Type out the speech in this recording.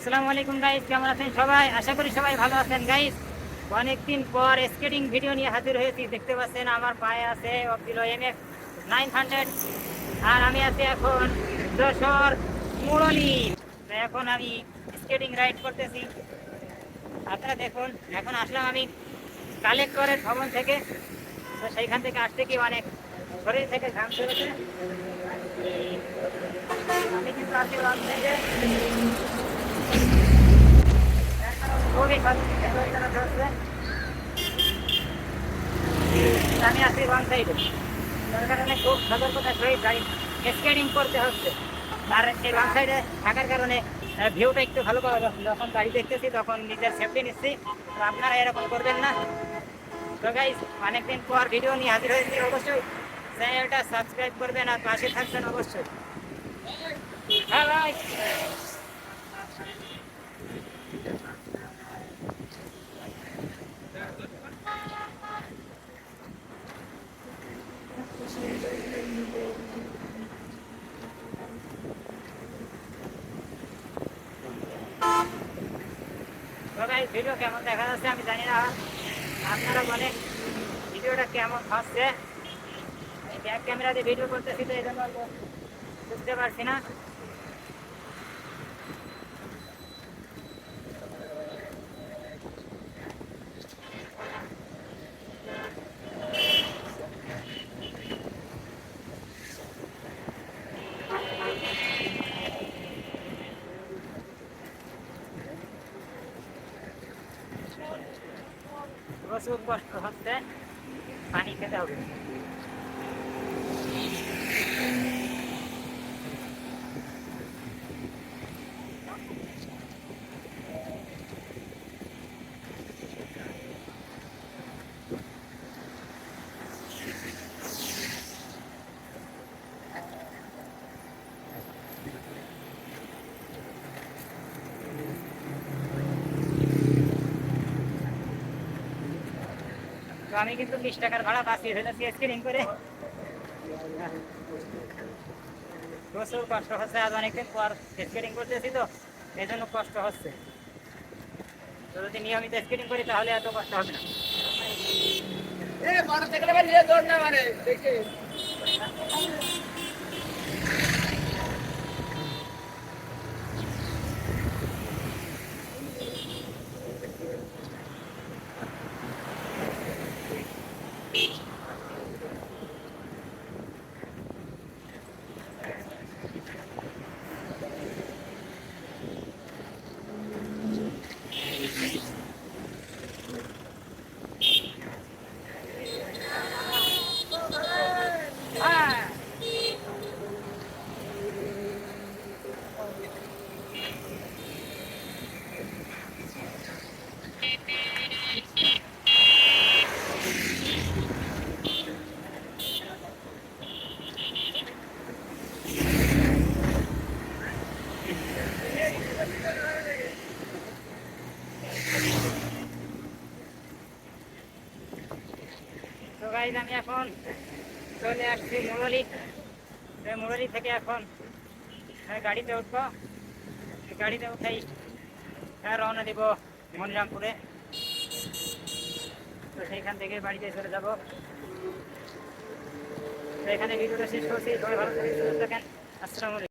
আসসালামু আলাইকুম গাইস কেমন আছেন সবাই? আশা করি সবাই ভালো আছেন গাইস অনেকদিন পর স্কেটিং ভিডিও নিয়ে হাজির হয়েছি, দেখতে পাচ্ছেন আমার পায়ে আছে অব্দিল এম এফ নাইন হান্ড্রেড আর আমি আছি এখন যশোর মুরলি এখন আমি স্কেটিং রাইড করতেছি। আপনারা দেখুন, এখন আসলাম আমি কালেক্টরের ভবন থেকে। তো সেইখান থেকে আসতে কি অনেক শরীর থেকে ঘাম চলেছে আমি কিন্তু থেকে আমি আছি ওয়ান সাইডে তার কারণে খুব সতর্কতার সহিত গাড়ি স্কেটিং করতে হচ্ছে। আর এই ওয়ান সাইডে থাকার কারণে ভিউটা একটু ভালো পাওয়া যাচ্ছে যখন গাড়ি দেখতেছি, তখন নিজের সেফটি নিচ্ছি। তো আপনারা এরকম করবেন না। তো গাইজ অনেকদিন পর ভিডিও নিয়ে হাজির হয়েছি, অবশ্যই চ্যানেলটা সাবস্ক্রাইব করবেন আর পাশে থাকবেন অবশ্যই। হ্যাঁ ভাই ভাই ভিডিও কেমন দেখা যাচ্ছে আমি জানি না। আপনারা বলে ভিডিওটা কেমন হচ্ছে ব্যাক ক্যামেরা দিয়ে ভিডিও করতেছি তো, এই জন্য বুঝতে পারছি না। প্রচুর কষ্ট হচ্ছে পানি খেতে হবে আমি কিন্তু বিশ টাকার ভাড়া বাঁচিয়ে ফেলেছি স্ক্রিনিং করে। প্রচুর কষ্ট হচ্ছে, আজ অনেকদিন পর স্কেটিং করতেছি তো এই জন্য কষ্ট হচ্ছে। তো যদি নিয়মিত স্কেটিং করি, তাহলে এত কষ্ট হবে না। হ্যাঁ আমি এখন চলে আসছি মুরলি। মুরলি থেকে এখন গাড়িতে উঠবো। গাড়িতে উঠেই রওনা দিব মনিরামপুরে। তো সেইখান থেকে বাড়িতে চলে যাব। তো এখানে ভিডিওটা শেষ করছি। সবাই ভালো থাকেন আসসালামু